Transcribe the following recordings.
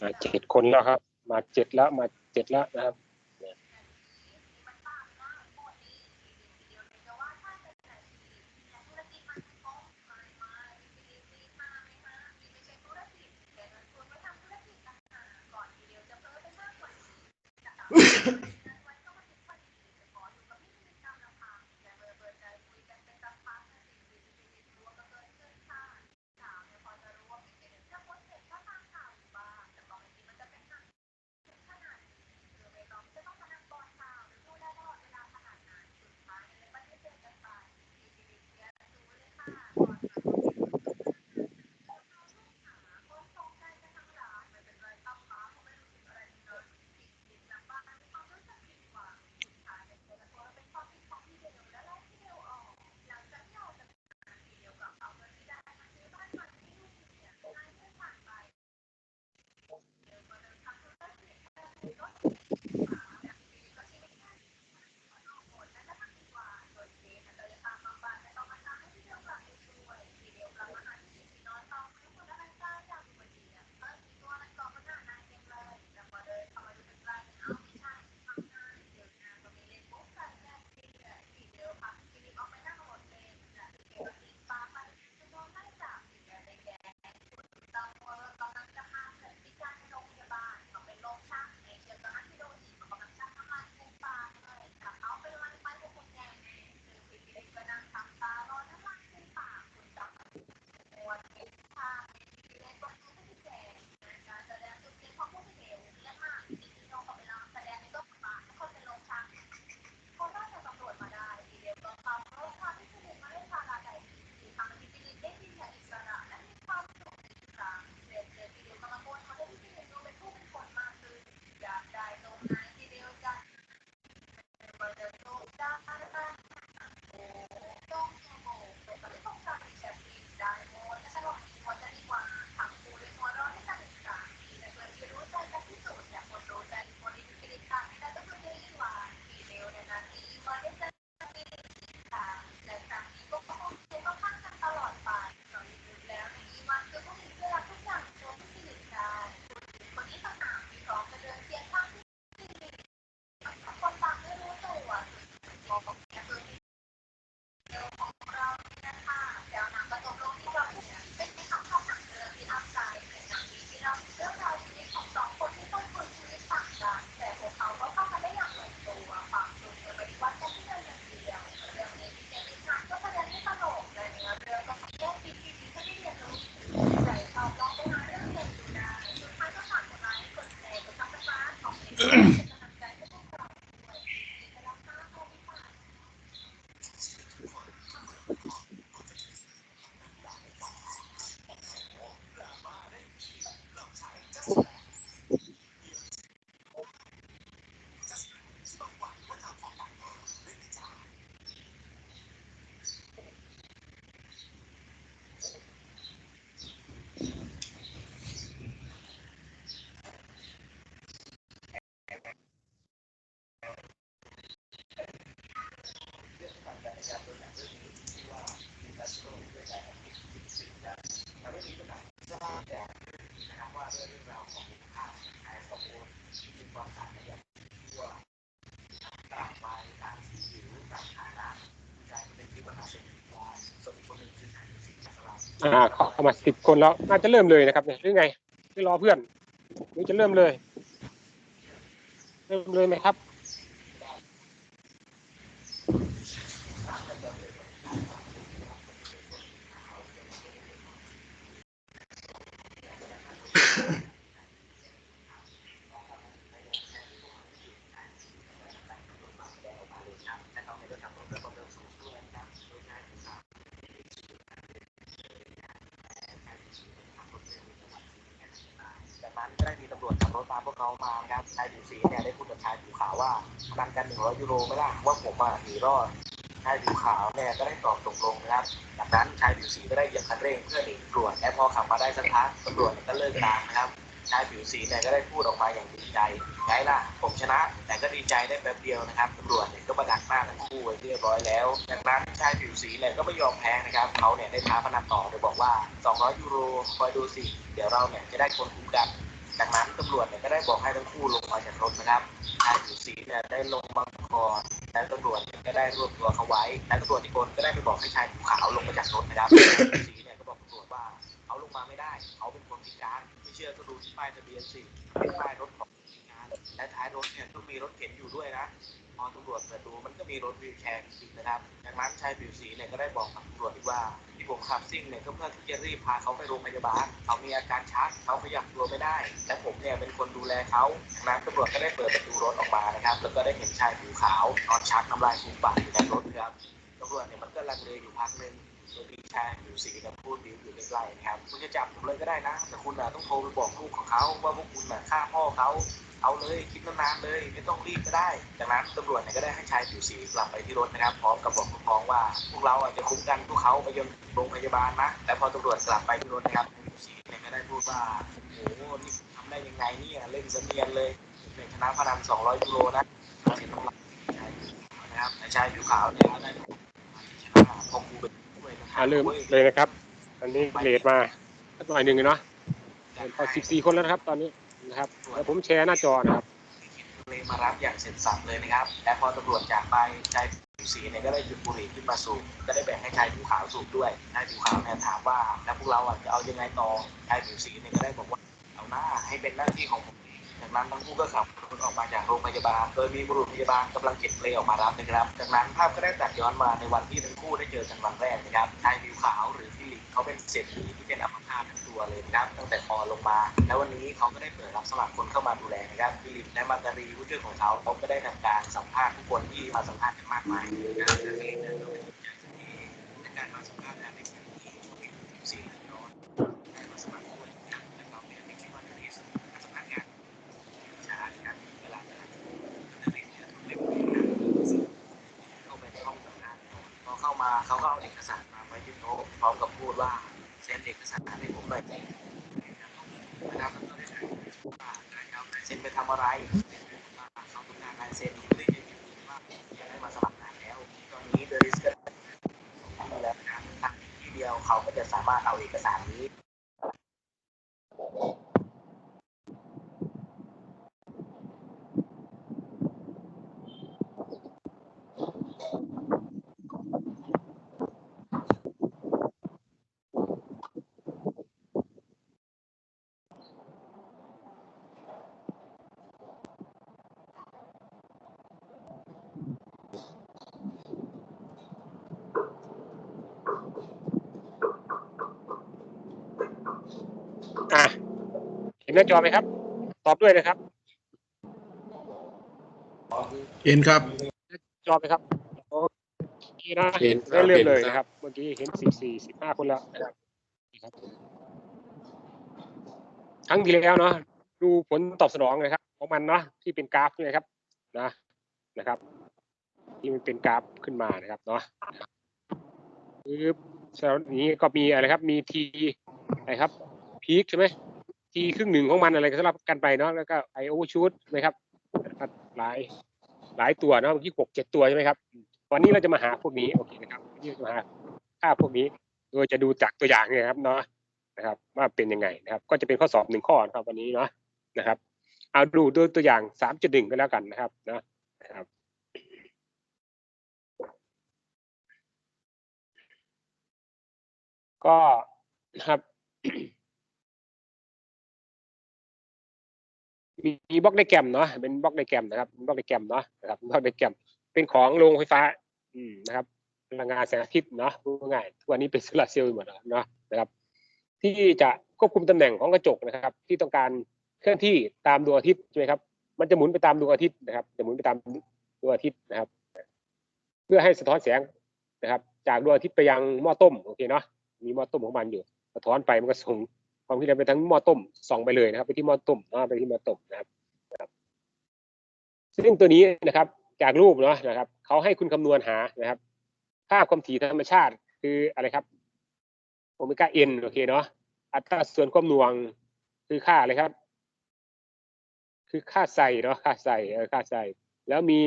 มาเจ็ดคนแล้วครับ มาเจ็ดแล้วมาเจ็ดแล้วนะครับ อ่าเข้ามาสิบคนแล้ว น่าจะเริ่มเลยนะครับเนี่ยหรือไงไม่รอเพื่อนหรือจะเริ่มเลย เริ่มเลยไหมครับ จากนั้นก็ได้มีตำ รวจขับรถตามพวกเขามาครับชายผิวสีเนี่ยได้พูดกับชายผิวขาวว่านันกันหนึ่งร้อยยูโรไหม่ล่ะว่าผมอะหนีรอดชายผิวขาวเนี่ยก็ได้ตอบตกลงนะครับจากนั้นชายผิวสีก็ได้เหยียบคันเร่งเพื่อหนีตำรวจและพอขับมาได้สักพักตำรวจก็เลิกตามนะครับชายผิวสีเนี่ยก็ได้พูดออกมาอย่างดีใจไงล่ะ ผมชนะ แต่ก็ดีใจได้แป๊บเดียวนะครับตำรวจเนี่ยก็ประดักหน้าทั้งคู่เรียบร้อยแล้วจากนั้นชายผิวสีเนี่ยก็ไม่ยอมแพ้นะครับเขาเนี่ยได้ท้าพนันต่อโดยบอกว่า 200 ยูโรคอยดูสิ เดี๋ยวเราเนี่ยจะได้คนคุ้มกัน จากนั้นตำรวจเนี่ยก็ได้บอกให้ทั้งคู่ลงมาจากรถนะครับชายผิวสีเนี่ยได้ลงมาก่อนแล้วตำรวจเนี่ยก็ได้รวบตัวเขาไว้แล้วตำรวจอีกคนก็ได้ไปบอกให้ชายผิวขาวลงมาจากรถนะครับชายผิวสีเนี่ยก็บอกตำรวจว่าเขาลงมาไม่ได้ เขาเป็นคนพิการไม่เชื่อก็ดูที่ป้ายทะเบียนสิเป็นป้ายรถของคนพิการและท้ายรถเนี่ยก็มีรถเข็นอยู่ด้วยนะพอตำรวจเปิดดูมันก็มีรถวีลแชร์จริงนะครับจากนั้นชายผิวสีเนี่ยก็ได้บอกกับตำรวจว่า ผมขับซิ่งเนี่ยก็เพื่อที่จะรีบพาเขาไปโรงพยาบาลเขามีอาการชักเขาขยับตัวไม่ได้ และผมเนี่ยเป็นคนดูแลเขานั้นตำรวจก็ได้เปิดประตูรถออกมานะครับ แล้วก็ได้เห็นชายผิวขาว นอนชักน้ำลายฟูมปากอยู่ในรถครับตำรวจเนี่ยมันก็ลังเลอยู่พักหนึ่งโดยมีชายผิวสีเนี่ยพูดดิวอยู่ใกล้ๆนะครับคุณจะจับผมเลยก็ได้นะ แต่คุณน่ะต้องโทรไปบอกลูกของเขาว่าพวกคุณน่ะฆ่าพ่อเขา เอาเลยคิดนานๆเลย ไม่ต้องรีบก็ได้ จากนั้นตำรวจเนี่ยก็ได้ให้ชายผิวสีกลับไปที่รถนะครับ พร้อมกับบอกลูกน้องว่า พวกเราอาจจะคุ้มกันพวกเขาไปยังโรงพยาบาลนะ แต่พอตำรวจกลับไปที่รถนะครับชายผิวสีเนี่ยก็ได้พูดว่าโอ้โหนี่ทำได้ยังไงเนี่ยเล่นเสนียนเลยเป็นชนะพนัน200ยูโรนะเสียต้องรับชายผิวขาวนะครับแต่ชายผิวขาวเนี่ยก็ได้ชนะพอคูเป็นด้วยนะครัอ่าเริ่มเลยนะครับ อันนี้เลทมาสักหน่อยหนึ่งเนาะพอสิบสี่คนแล้วนะครับตอนนี้ นะครับแล้วผมแชร์หน้าจอนะครับเลยมารับอย่างเสร็จสับเลยนะครับ และพอตำรวจจากไปชายผิวสีเนี่ยก็ได้หยุดบุหรี่ขึ้นมาสูบก็ได้แบ่งให้ชายผิวขาวสูบด้วยชายผิวขาวเนี่ยถามว่าแล้วพวกเราอะจะเอายังไงต่อชายผิวสีเนี่ยก็ได้บอกว่าเอาหน้าให้เป็นหน้าที่ของผม จากนั้นทั้งคู่ก็ขับรถออกมาจากโรงพยาบาล โดยมีบุรุษพยาบาลกำลังเก็บเปลออกมารับนะครับ จากนั้นภาพก็ได้ตัดย้อนมาในวันที่ทั้งคู่ได้เจอกันวันแรกนะครับชายผิวขาวหรือฟิลิปเขาเป็นเศรษฐีที่เป็นอัมพาตทั้งตัวเลยนะครับตั้งแต่คอลงมา แล้ววันนี้เขาก็ได้เปิดรับสมัครคนเข้ามาดูแลนะครับฟิลิปและมาการีผู้ช่วยของเขาเขาก็ได้ทำการสัมภาษณ์ทุกคนที่มาสัมภาษณ์กันมากมายนะครับ สารให้ผมหน่อยนะครับแล้วก็ได้ถามว่าเซ็นไปทำอะไรเขาต้องการลายเซ็นเพื่อจะยืนยันว่าจะได้มาสมัครงานแล้ว ตอนนี้เดลิสก็มีแล้วนะที่เดียวเขาก็จะสามารถเอาเอกสารนี้ ห็นหน้าจอไหมครับ ตอบด้วยนะครับ เห็นครับ จอไหมครับโอเคนะเห็นครับได้เริ่มเลยเห็นครับนะครับเมื่อกี้เห็นสิบสี่สิบห้าคนแล้วนะครับครับครั้งที่แล้วเนาะดูผลตอบสนองนะครับ ของมันเนาะที่เป็นกราฟนี่นะครับนะนะครับ ที่มันเป็นกราฟขึ้นมานะครับเนาะคือสำหรับนี้ก็มีอะไรครับ มีทีอะไรครับพีคใช่ไหม ทีครึ่งหนึ่งของมันอะไรก็สลับกันไปเนาะแล้วก็ไอโอชูดไหมครับหลายหลายตัวเนอะเมื่อกี้หกเจ็ดตัวใช่ไหมครับ วันนี้เราจะมาหาพวกนี้โอเคนะครับวันนี้เราจะมาหาค่าพวกนี้ โดยจะดูจากตัวอย่างเนี่ยครับเนาะนะครับ ว่าเป็นยังไงนะครับ ก็จะเป็นข้อสอบหนึ่งข้อครับวันนี้เนาะนะครับ เอาดูด้วยตัวอย่างสามจุดหนึ่งก็แล้วกันนะครับนะนะครับก็นะครับ มีบล็อกไดแกรมเนาะเป็นบล็อกไดแกรมนะครับบล็อกไดแกรมเนาะนะครับบล็อกไดแกรมเป็นของโรงไฟฟ้าอืมนะครับพลังงานแสงอาทิตย์เนาะพูดง่ายทุกวันนี้เป็นโซลาร์เซลล์หมดแล้วเนาะนะครับ ที่จะควบคุมตำแหน่งของกระจกนะครับ ที่ต้องการเคลื่อนที่ตามดวงอาทิตย์ใช่ไหมครับ มันจะหมุนไปตามดวงอาทิตย์นะครับ จะหมุนไปตามดวงอาทิตย์นะครับ เพื่อให้สะท้อนแสงนะครับ จากดวงอาทิตย์ไปยังหม้อต้มโอเคเนาะมีหม้อต้มของมันอยู่ สะท้อนไปมันก็ส่ง ความคิดเห็นไปทั้งหม้อต้มส่องไปเลยนะครับ ไปที่หม้อต้มนะไปที่หม้อต้มนะครับ ซึ่งตัวนี้นะครับ จากรูปเนาะนะครับเขาให้คุณคำนวณหานะครับค่าความถี่ธรรมชาติคืออะไรครับโอเมก้าเอ็นโอเคเนาะอัตราส่วนความหน่วงคือค่าอะไรครับ คือค่าไซเนาะค่าไซเออค่าไซแล้วมี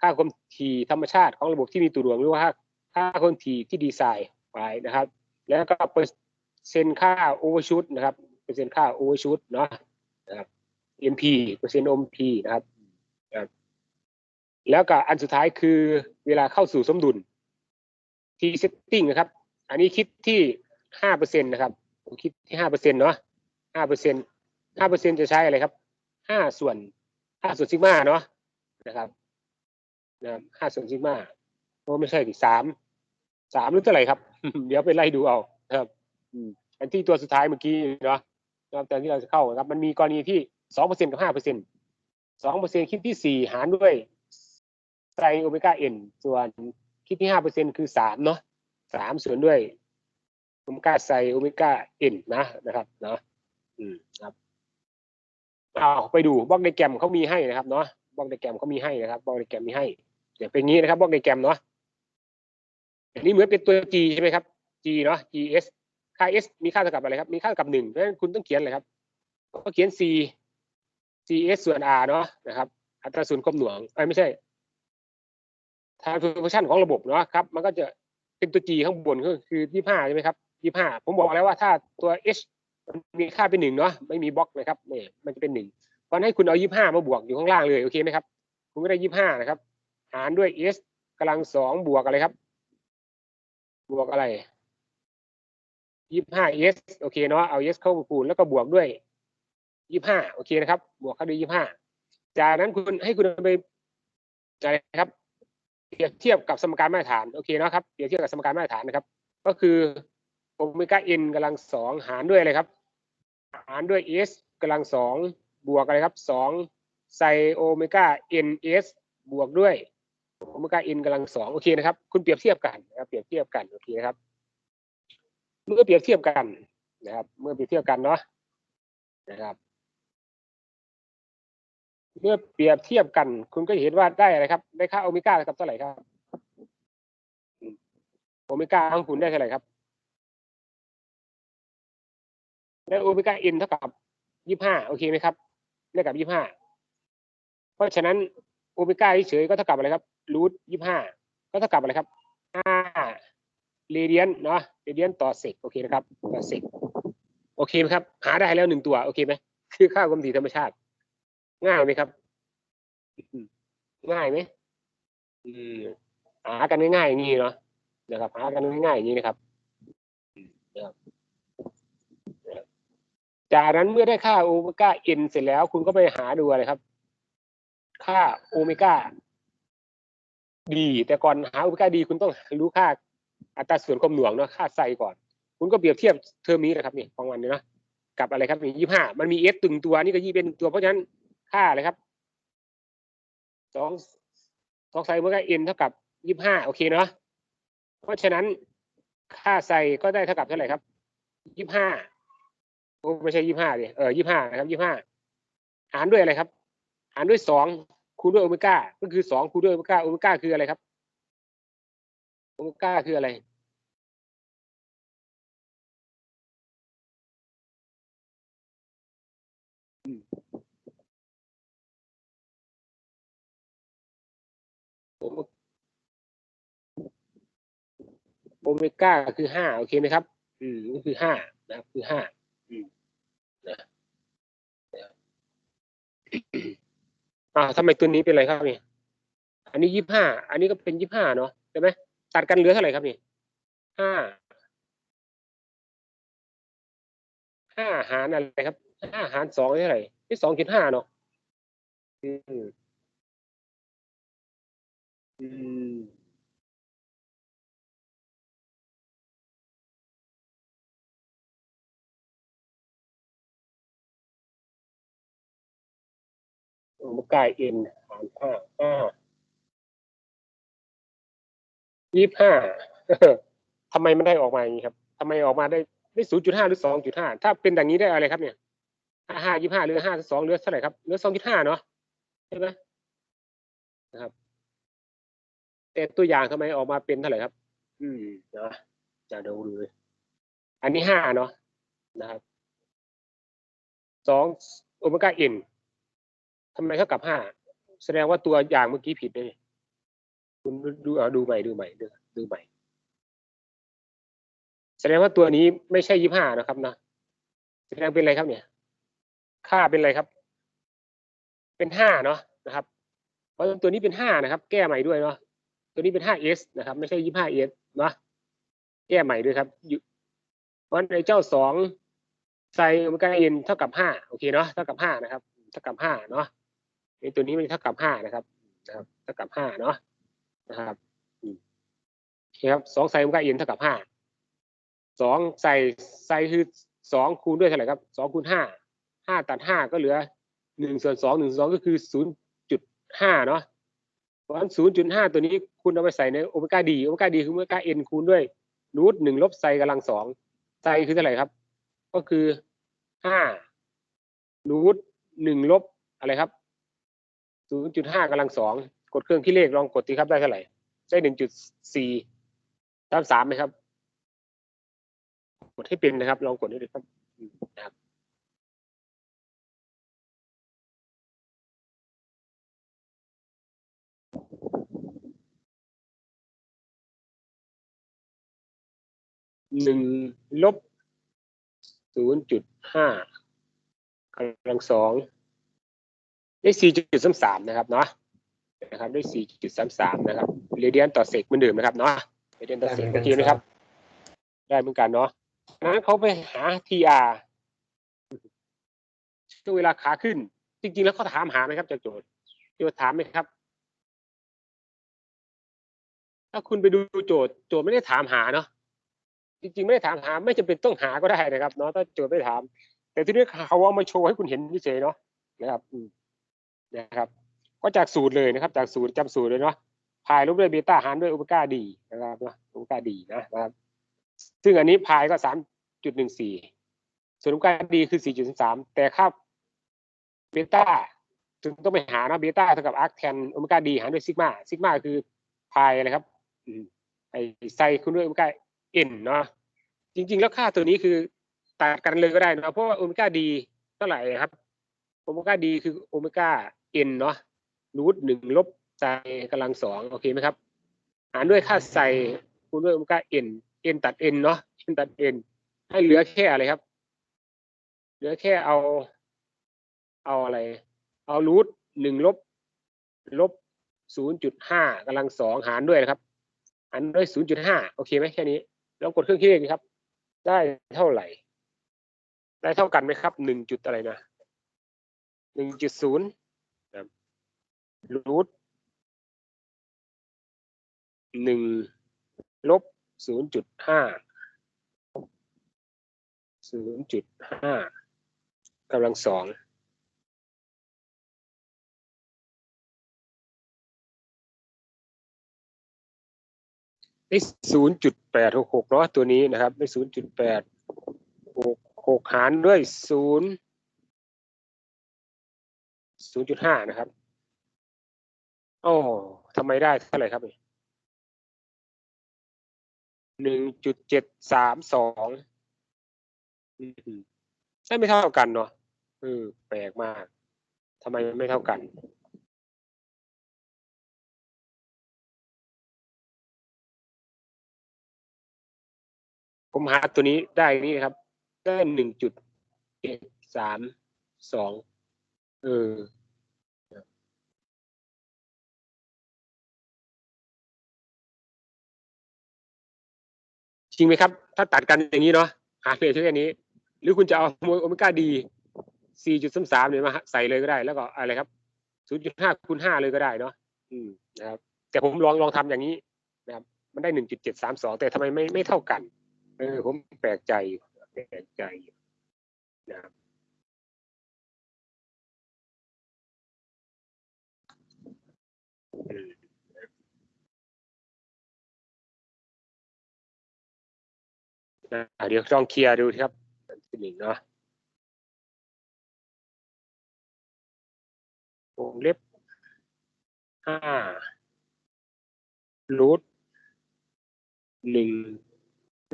ค่าความถี่ธรรมชาติของระบบที่มีตัวดวงหรือว่าค่าค่าความถี่ที่ดีไซน์ไว้นะครับ แล้วก็ เซ็นค่าโอเวอร์ชูตนะครับเปอร์เซ็นต์ค่าโอเวอร์ชูตเนาะนะครับ NP เปอร์เซ็นต์ OMP นะครับนะครับแล้วก็อันสุดท้ายคือเวลาเข้าสู่สมดุล T setting นะครับ อันนี้คิดที่ห้าเปอร์เซ็นต์นะครับผมคิดที่ห้าเปอร์เซ็นต์เนาะห้าเปอร์เซ็นต์ห้าเปอร์เซ็นต์จะใช้อะไรครับห้าส่วนห้าส่วนซิกมาเนาะนะครับนะห้าส่วนซิกมาโอ้ไม่ใช่ดิสามสามหรือเท่าไหร่ครับ เดี๋ยวไปไล่ดูเอาครับ อันที่ตัวสุดท้ายเมื่อกี้เนาะนะครับแต่ที่เราจะเข้านะครับ มันมีกรณีที่สองเปอร์เซ็นต์กับห้าเปอร์เซ็นต์สองเปอร์เซ็นต์คิดที่สี่หารด้วยไซโอเมก้าเอ็นส่วนคิดที่ห้าเปอร์เซ็นต์คือสามเนาะสามส่วนด้วยโอเมก้าไซโอเมก้าเอ็นนะนะครับเนาะอืมครับเอาไปดูบล็อกไดแกรมเขามีให้นะครับเนาะบล็อกไดแกรมเขามีให้นะครับบล็อกไดแกรมมีให้เดี๋ยวเป็นงี้นะครับบล็อกไดแกรมเนาะอันนี้เหมือนเป็นตัว G ใช่ไหมครับ G เนาะ GS ค่า S มีค่าเท่ากับอะไรครับ มีค่าเท่ากับหนึ่งเพราะฉะนั้นคุณต้องเขียนอะไรครับ ก็เขียน C CS ส่วน R เนาะนะครับ อัตราส่วนความหน่วงเอ้ไม่ใช่ transfer ของระบบเนาะครับ มันก็จะเป็นตัว G ข้างบนก็คือยี่ห้าใช่ไหมครับยี่ห้าผมบอกแล้วว่าถ้าตัว H มันมีค่าเป็นหนึ่งเนาะไม่มีบล็อกนะครับนี่มันจะเป็นหนึ่งเพราะฉะนั้นให้คุณเอายี่ห้ามาบวกอยู่ข้างล่างเลยโอเคไหมครับ คุณก็ได้ยี่ห้านะครับ หารด้วย S กำลังสองบวกอะไรครับ บวกอะไร ยี่ห้า S โอเคเนาะเอา S เข้ามาคูณแล้วก็บวกด้วยยี่ห้าโอเคนะครับ บวกเข้าด้วยยี่ห้าจากนั้นคุณให้คุณไปอะไรครับ เปรียบเทียบกับสมการมาตรฐานโอเคเนาะครับเปรียบเทียบกับสมการมาตรฐานนะครับ ก็คือโอเมก้าเอ็นกำลังสองหารด้วยอะไรครับ หารด้วยเอสกำลังสองบวกอะไรครับสองไซโอเมก้าเอ็นเอสบวกด้วยโอเมก้าเอ็นกำลังสองโอเคนะครับ คุณเปรียบเทียบกันนะครับเปรียบเทียบกันโอเคนะครับ เมื่อเปรียบเทียบกันนะครับ เมื่อเปรียบเทียบกันเนาะนะครับ เมื่อเปรียบเทียบกัน คุณก็เห็นว่าได้อะไรครับ ได้ค่าโอเมก้ากับเท่าไหร่ครับโอเมก้าของคุณได้เท่าไหร่ครับได้โอเมก้าเอ็นเท่ากับยี่ห้าโอเคไหมครับเท่ากับยี่ห้าเพราะฉะนั้นโอเมก้าเฉยก็เท่ากับอะไรครับรูทยี่ห้าก็เท่ากับอะไรครับห้าเรเดียนเนาะ เรเดียนต่อเซกโอเคนะครับต่อเซกโอเคไหมครับ หาได้แล้วหนึ่งตัวโอเคไหมคือค่าความถี่ธรรมชาติ ง่ายไหมครับ ง่ายไหมอืมหากันง่ายๆอย่างนี้เนาะนะครับหากันง่ายๆอย่างนี้นะครับอืมนะครับนะครับ จากนั้นเมื่อได้ค่าโอเมก้าเอ็นเสร็จแล้ว คุณก็ไปหาดูอะไรครับ ค่าโอเมก้าดีแต่ก่อนหาโอเมก้าดีคุณต้องรู้ค่า อัตราส่วนความหน่วงเนาะค่าไซก่อน คุณก็เปรียบเทียบเทอมนี้นะครับนี่ของมันเนี่ยเนาะกับอะไรครับนี่ยี่ห้ามันมีเอสตึงตัวนี่ก็ยี่เป็นตัวเพราะฉะนั้นค่าอะไรครับสองสองไซเมื่อกี้เอ็นเท่ากับยี่ห้าโอเคเนาะเพราะฉะนั้นค่าไซก็ได้เท่ากับเท่าไหร่ครับยี่ห้าโอ้ไม่ใช่ยี่ห้าดิเออยี่ห้านะครับยี่ห้าหารด้วยอะไรครับ หารด้วยสองคูณด้วยโอเมก้าก็คือสองคูณด้วยโอเมก้าโอเมก้าคืออะไรครับ โอเมก้าคืออะไรโอเมก้าคือห้าโอเคไหมครับ อืมก็คือห้านะครับคือห้าอืมนะอ่าทำไมตัวนี้เป็นอะไรครับเนี่ยอันนี้ยี่ห้าอันนี้ก็เป็นยี่ห้าเนาะใช่ไหม ตัดกันเหลือเท่าไหร่ครับนี่ห้าห้าหารอะไรครับห้าหารสองเท่าไหร่ที่สองจุดห้าเนาะอืมอืมโมก้าเอ็นหารห้าห้า ยี่ห้าทำไมไม่ได้ออกมาอย่างนี้ครับทำไมออกมาได้ได้ศูนย์จุดห้าหรือสองจุดห้าถ้าเป็นอย่างนี้ได้อะไรครับเนี่ยห้ายี่ห้าหรือห้าสองเหลือเท่าไหร่ครับเหลือสองจุดห้าเนาะใช่ไหมนะครับ แต่ตัวอย่างทำไมออกมาเป็นเท่าไหร่ครับ อืมนะจะดูดูเลยอันนี้ห้าเนาะนะครับสองโอเมก้าเอ็นทำไมเท่ากับห้าแสดงว่าตัวอย่างเมื่อกี้ผิดเลย คุณดูเอาดูใหม่ดูใหม่ดูดูใหม่ แสดงว่าตัวนี้ไม่ใช่ยี่ห้านะครับนะแสดงเป็นอะไรครับเนี่ย ค่าเป็นอะไรครับ เป็นห้าเนาะนะครับ เพราะตัวนี้เป็นห้านะครับ แก้ใหม่ด้วยเนาะตัวนี้เป็นห้าเอสนะครับ ไม่ใช่ยี่ห้าเอสเนาะแก้ใหม่ด้วยครับอยู่เพราะในเจ้าสองไซโอเมก้าเอ็นเท่ากับห้าโอเคเนาะเท่ากับห้านะครับ เท่ากับห้าเนาะในตัวนี้มันเท่ากับห้านะครับนะครับ เท่ากับห้าเนาะ นะครับอืมโอเครับสองไซโอเมก้าเอ็นเท่ากับห้าสองใส่ไซคือสองคูณด้วยเท่าไหร่ครับสองคูณห้าห้าตัดห้าก็เหลือหนึ่งส่วนสองหนึ่งส่วนสองก็คือศูนย์จุดห้าเนาะเพราะฉะนั้นศูนย์จุดห้าตัวนี้คุณเอาไปใส่ในโอเมก้าดีโอเมก้าดีคือโอเมก้าเอ็นคูณด้วยรูทหนึ่งลบไซกำลังสองไซคือเท่าไหร่ครับ ก็คือห้ารูทหนึ่งลบอะไรครับศูนย์จุดห้ากำลังสอง กดเครื่องคิดเลขลองกดดีครับได้เท่าไหร่ได้หนึ่งจุดสี่สามสามไหมครับ กดให้เป็นนะครับ ลองกดดูดิครับนะครับหนึ่งลบศูนย์จุดห้ากำลังสองได้สี่จุดสามสามนะครับเนาะ นะครับได้สี่จุดสามสามนะครับเรเดียนต่อเซกเหมือนเดิมนะครับเนาะเรเดียนต่อเซกเมื่อกี้นะครับ ได้เหมือนกันเนาะนั้นเขาไปหา TR ช่วงเวลาขาขึ้น จริง ๆ แล้วเขาถามหาไหมครับจากโจทย์โจทย์ถามไหมครับ ถ้าคุณไปดูโจทย์โจทย์ไม่ได้ถามหาเนาะจริงๆ ไม่ได้ถามหา ไม่จำเป็นต้องหาก็ได้นะครับเนาะถ้าโจทย์ไม่ถาม แต่ที่นี้เขาเอามาโชว์ให้คุณเห็นเฉยๆเนาะนะครับอืมนะครับ ก็จากสูตรเลยนะครับ จากสูตรจำสูตรเลยเนาะพายลบด้วยเบต้าหารด้วยโอเมก้าดีนะครับเนาะโอเมก้าดีนะครับ ซึ่งอันนี้พายก็สามจุดหนึ่งสี่ส่วนโอเมก้าดีคือสี่จุดสามแต่ค่าเบต้าถึงต้องไปหานะเบต้าเท่ากับอาร์คแทนโอเมก้าดีหารด้วยซิกมาซิกมาคือพายอะไรครับไอไซคุณด้วยโอเมก้าเอ็นเนาะจริง ๆ แล้วค่าตัวนี้คือตัดกันเลยก็ได้นะเพราะว่าโอเมก้าดีเท่าไหร่ครับโอเมก้าดีคือโอเมก้าเอ็นเนาะ รูทหนึ่งลบไซกำลังสองโอเคไหมครับ หารด้วยค่าไซคูณด้วยอมก้าเอ็นเอ็นตัดเอ็นเนาะเอ็นตัดเอ็นให้เหลือแค่อะไรครับ เหลือแค่เอา เอาอะไร เอารูทหนึ่งลบลบศูนย์จุดห้ากำลังสองหารด้วยนะครับหารด้วยศูนย์จุดห้าโอเคไหมแค่นี้ลองกดเครื่องคิดเลขครับ ได้เท่าไหร่ ได้เท่ากันไหมครับหนึ่งจุดอะไรนะหนึ่งจุดศูนย์ รูทหนึ่งลบศูนย์จุดห้าศูนย์จุดห้ากำลังสองได้ศูนย์จุดแปดหกหกเนาะตัวนี้นะครับได้ศูนย์จุดแปดหกหกหารด้วยศูนย์ศูนย์จุดห้านะครับ โอ้ทำไมได้เท่าไหร่ครับหนึ่งจุดเจ็ดสามสองได้ไม่เท่ากันเนาะเออแปลกมากทำไมไม่เท่ากันผมหาตัวนี้ได้นี่ครับ ได้หนึ่งจุดเจ็ดสามสองเออ จริงไหมครับ ถ้าตัดกันอย่างนี้เนาะหาเลยเท่านี้ หรือคุณจะเอาโอเมก้าดี 4.33เนี่ยมาใส่เลยก็ได้ แล้วก็อะไรครับ 0.5คูณ5เลยก็ได้เนาะอืมนะครับ แต่ผมลองลองทำอย่างนี้นะครับ มันได้ 1.732 แต่ทำไมไม่ไม่เท่ากัน เออผมแปลกใจแปลกใจนะครับ เดี๋ยวลองเคลียร์ดูครับอันที่หนึ่งเนาะวงเล็บห้ารูทหนึ่ง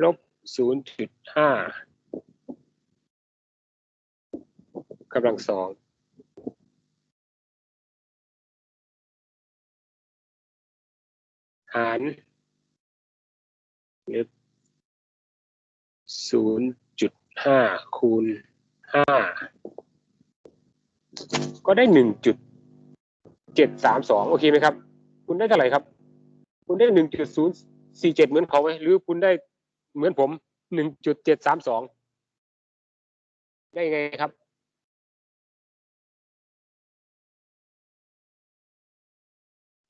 ลบศูนย์จุดห้ากำลังสองหารลบ ศูนย์จุดห้าคูณห้าก็ได้หนึ่งจุดเจ็ดสามสองโอเคไหมครับ คุณได้เท่าไหร่ครับ คุณได้หนึ่งจุดศูนย์สี่เจ็ดเหมือนเขาไหมหรือคุณได้เหมือนผมหนึ่งจุดเจ็ดสามสองได้ไงครับ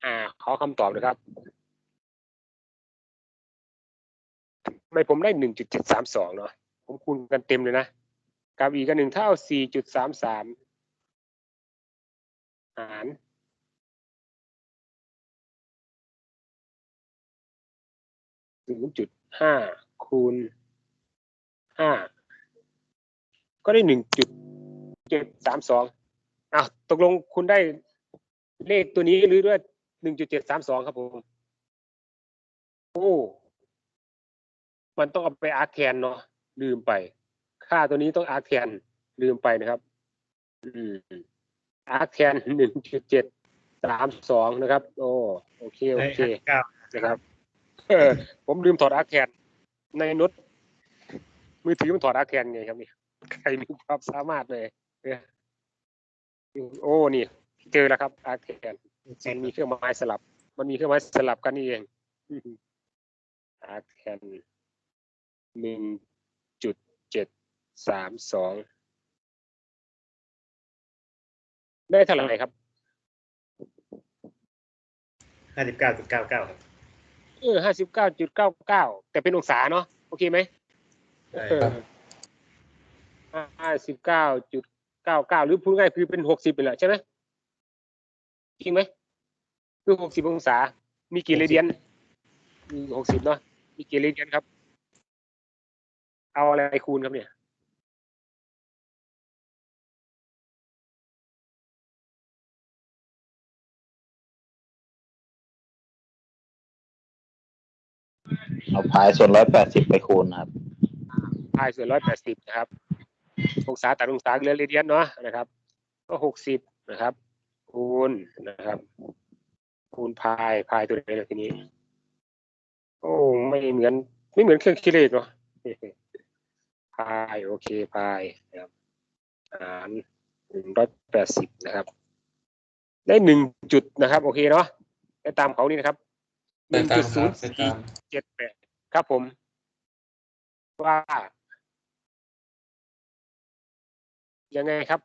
อ่าขอคำตอบนะครับ ไมผมได้หนึ่งจุดเจ็ดสามสองเนาะผมคูณกันเต็มเลยนะกับอีกกันหนึ่งเท่าสี่จุดสามสามหารศูนย์จุดห้าคูณห้าก็ได้หนึ่งจุดเจ็ดสามสองอ้าวตกลงคุณได้เลขตัวนี้หรือด้วยหนึ่งจุดเจ็ดสามสองครับผม โอ้ มันต้องเอาไปอาร์คแคนเนาะลืมไป ค่าตัวนี้ต้องอาร์คแคนลืมไปนะครับ อืมอาร์คแคนหนึ่งจุดเจ็ดสามสองนะครับ โอ้โอเคโอเคเก้านะครับ เออ ผมลืมถอดอาร์คแคนในนุชมือถือมันถอดอาร์คแคนไงครับนี่ใครมีความสามารถเลยเออโอ้นี่ เจอแล้วครับ อาร์คแคนมันมีเครื่องไม้สลับ มันมีเครื่องไม้สลับกันนี่เองอาร์คแคน หนึ่งจุดเจ็ดสามสองได้เท่าไหร่ครับห้าสิบเก้าจุดเก้าเก้าครับเออห้าสิบเก้าจุดเก้าเก้าแต่เป็นองศาเนาะโอเคไหมใช่ครับห้าสิบเก้าจุดเก้าเก้าหรือพูดง่ายคือเป็นหกสิบไปเลยใช่ไหมจริงไหมคือหกสิบองศา มีกี่เรเดียนหกสิบเนาะมีกี่เรเดียนครับ เอาอะไรคูณครับเนี่ยเอาพายส่วนร้อยแปดสิบไปคูณนะครับพายส่วนร้อยแปดสิบนะครับองศาตัดองศาเหลือเรเดียนเนาะนะครับ ก็หกสิบนะครับ คูณนะครับ คูณพายพายตัวไหนล่ะทีนี้ โอ้ไม่เหมือน ไม่เหมือนเครื่องคิดเลขเนาะพายโอเคพายนะครับหารหนึ่งร้อยแปดสิบนะครับ ได้หนึ่งจุดนะครับ โอเคเนาะได้ตามเขานี่นะครับหนึ่งจุดศูนย์สี่เจ็ดแปดครับผม ว่า ยังไงครับ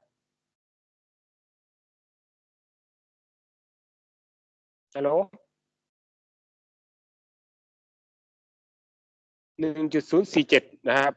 ฮัลโหลหนึ่งจุดศูนย์สี่เจ็ดนะครับ